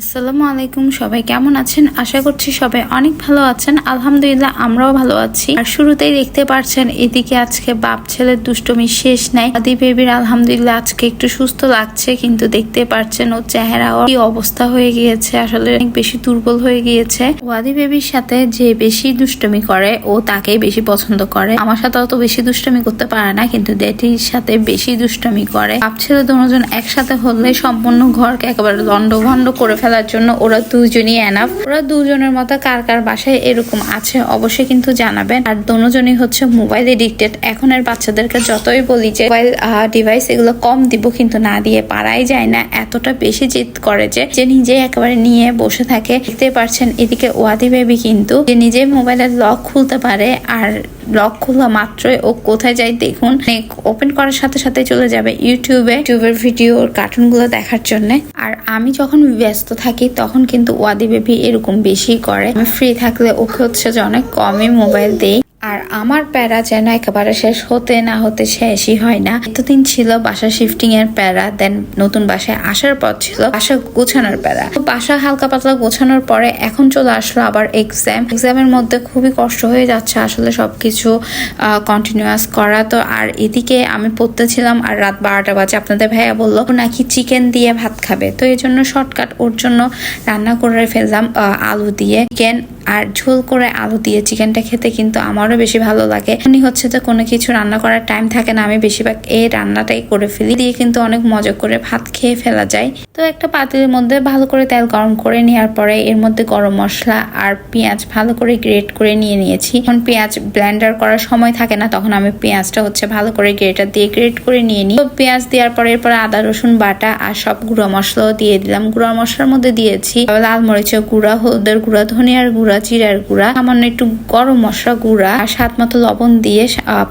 আসসালামু আলাইকুম, সবাই কেমন আছেন? আশা করছি সবাই অনেক ভালো আছেন। আলহামদুলিল্লাহ, আমরাও ভালো আছি। আর শুরুতেই দেখতে পারছেন, এদিকে আজকে বাপ ছেলের দুষ্টমি শেষ নাই। আদি বেবির আলহামদুলিল্লাহ আজকে একটু সুস্থ লাগছে, কিন্তু দেখতে পারছেন ওর চেহারা কি অবস্থা হয়ে গিয়েছে, আসলে অনেক বেশি দুর্বল হয়ে গিয়েছে। ওয়াদি বেবির সাথে যে বেশি দুষ্টমি করে, ও তাকেই বেশি পছন্দ করে। আমার সাথে অত বেশি দুষ্টমি করতে পারে না, কিন্তু ডেটির সাথে বেশি দুষ্টমি করে। বাপ ছেলে দুজন একসাথে হলে সম্পূর্ণ ঘরকে একেবারে লন্ড ভন্ড করে ফেলার জন্য ওরা দুজনই এনাফ ওরা দুজনের মতো কার কার বাসায় এরকম আছে অবশ্যই কিন্তু জানাবেন। আর দুজনই হচ্ছে মোবাইল এডিক্টেড এখনের বাচ্চাদেরকে যতই বলি যে মোবাইল ডিভাইস এগুলো কম দিব কিন্তু না দিয়ে পারাই যায় না। এতটা বেশি জিদ করে যে যে নিজে একেবারে নিয়ে বসে থাকে। দেখতে পারছেন এদিকে ওয়াদি বেবি কিন্তু, যে নিজে মোবাইলের লক খুলতে পারে আর ব্লগ খোলা মাত্রই ও কোথায় যায় দেখুন। ওপেন করার সাথে সাথে চলে যাবে ইউটিউবে ইউটিউবের ভিডিও কার্টুনগুলো দেখার জন্য। আর আমি যখন ব্যস্ত থাকি, তখন কিন্তু ওয়াদি বেবি এরকম বেশি করে। আমি ফ্রি থাকলে ওকে হচ্ছে যে অনেক কমই মোবাইল দেই। আর আমার প্যারা যেন একেবারে শেষ হতে না হতে শেষই হয় না। এতদিন ছিল বাসা শিফটিং এর প্যারা দেন নতুন বাসায় আসার পর ছিল বাসা গোছানোর প্যারা। বাসা হালকা পাতলা গোছানোর পরে এখন চলে আসলো আবার এক্সাম এক্সামের মধ্যে খুবই কষ্ট হয়ে যাচ্ছে আসলে সবকিছু কন্টিনিউয়াস করা। তো আর এদিকে আমি পড়তেছিলাম আর রাত বারোটা বাজে। আপনাদের ভাইয়া বলল নাকি চিকেন দিয়ে ভাত খাবে। তো এই জন্য শর্টকাট ওর জন্য রান্না করে ফেললাম আলু দিয়ে। চিকেন আর ঝোল করে আলু দিয়ে চিকেনটা খেতে কিন্তু আমারও বেশি ভালো লাগে। এমনি হচ্ছে যে কোনো কিছু রান্না করার টাইম থাকে না, আমি বেশিরভাগ এই রান্নাটাই করে ফেলি। দিয়ে কিন্তু অনেক মজা করে ভাত খেয়ে ফেলা যায়। তো একটা পাতিলের মধ্যে ভালো করে তেল গরম করে নেওয়ার পরে এর মধ্যে গরম মশলা আর পেঁয়াজ ভালো করে গ্রেট করে নিয়ে নিয়েছি। এখন পেঁয়াজ ব্লেন্ডার করার সময় থাকে না, তখন আমি পেঁয়াজটা হচ্ছে ভালো করে গ্রেটার দিয়ে গ্রেট করে নিয়ে নিই। তো পেঁয়াজ দেওয়ার পরে এরপরে আদা, রসুন, বাটা আর সব গুঁড়ো মশলাও দিয়ে দিলাম। গুঁড়ো মশলার মধ্যে দিয়েছি লাল মরিচের গুঁড়া, হলদের গুঁড়া, ধনিয়ার গুঁড়া জিরার গুঁড়া, সামান্য একটু গরম মশলা গুঁড়া আর স্বাদ মতো লবণ দিয়ে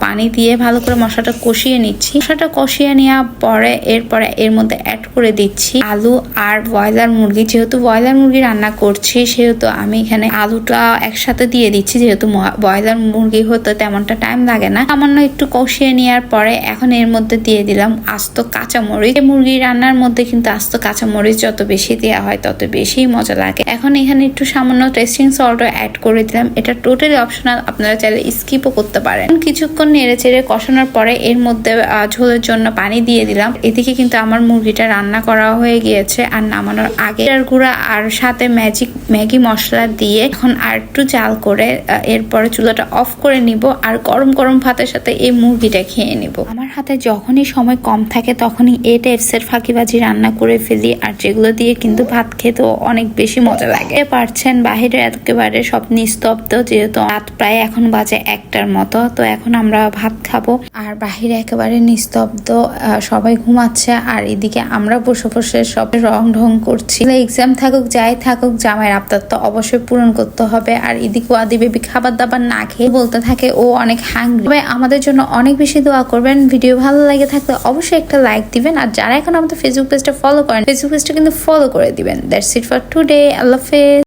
পানি দিয়ে ভালো করে মশলাটা কষিয়ে নিচ্ছি। মশলাটা কষিয়ে নেওয়ার পরে এরপরে এর মধ্যে অ্যাড করে দিচ্ছি আলু আর ব্রয়লার মুরগি। যেহেতু ব্রয়লার মুরগি রান্না করছি, সেহেতু আমি এখানে আলুটা একসাথে দিয়ে দিচ্ছি। যেহেতু ব্রয়লার মুরগি হতে তেমনটা টাইম লাগে না। সামান্য একটু কষিয়ে নেওয়ার পরে এখন এর মধ্যে দিয়ে দিলাম আস্ত কাঁচামরিচ। মুরগি রান্নার মধ্যে কিন্তু আস্ত কাঁচামরিচ যত বেশি দেওয়া হয়, তত বেশি মজা লাগে। এখন এখানে একটু সামান্য টেস্টিং সল্টও অ্যাড করে দিলাম। এটা টোটালি অপশনাল আপনারা চাইলে স্কিপও করতে পারেন। কিছুক্ষণ নেড়ে চেড়ে কষানোর পরে এর মধ্যে ঝোলের জন্য পানি দিয়ে দিলাম। এদিকে কিন্তু আমার মুরগিটা রান্না করা হয়ে গিয়েছে আর নামানোর আগে গুঁড়া আর সাথে ম্যাজিক ম্যাগি মশলা দিয়ে এখন আর একটু চাল করে এরপরে চুলাটা অফ করে নিব আর গরম গরম ভাতের সাথে এই মুরগিটা খেয়ে নিব। আমার হাতে যখনই সময় কম থাকে তখনই এই টাইপসের ফাঁকিবাজি রান্না করে ফেলি আর যেগুলো দিয়ে কিন্তু ভাত খেতেও অনেক বেশি মজা লাগে। পারছেন, বাহিরে একেবারে সব নিস্তব্ধ, যেহেতু রাত প্রায় এখন বাজে একটার মতো, তো এখন আমরা ভাত খাব। আর বাহিরে একেবারে নিস্তব্ধ সবাই ঘুমাচ্ছে, আর এদিকে আমরা বসে বসে সব রং ঢং করছি। এক্সাম থাকুক, যাই থাকুক জামাইয়ের আবদার তো অবশ্যই পূরণ করতে হবে। আর এদিকে আদি বেবি খাবার দাবার না খেয়ে বলতে থাকে, ও অনেক হাঙ্গরি তবে আমাদের জন্য অনেক বেশি দোয়া করবেন। ভিডিও ভালো লাগে থাকলে অবশ্যই একটা লাইক দিবেন। আর যারা এখন আমাদের ফেসবুক পেজটা ফলো করেন ফেসবুক পেজটা কিন্তু ফলো করে দিবেন। দ্যাটস ইট ফর টুডে আল্লাহ হাফেজ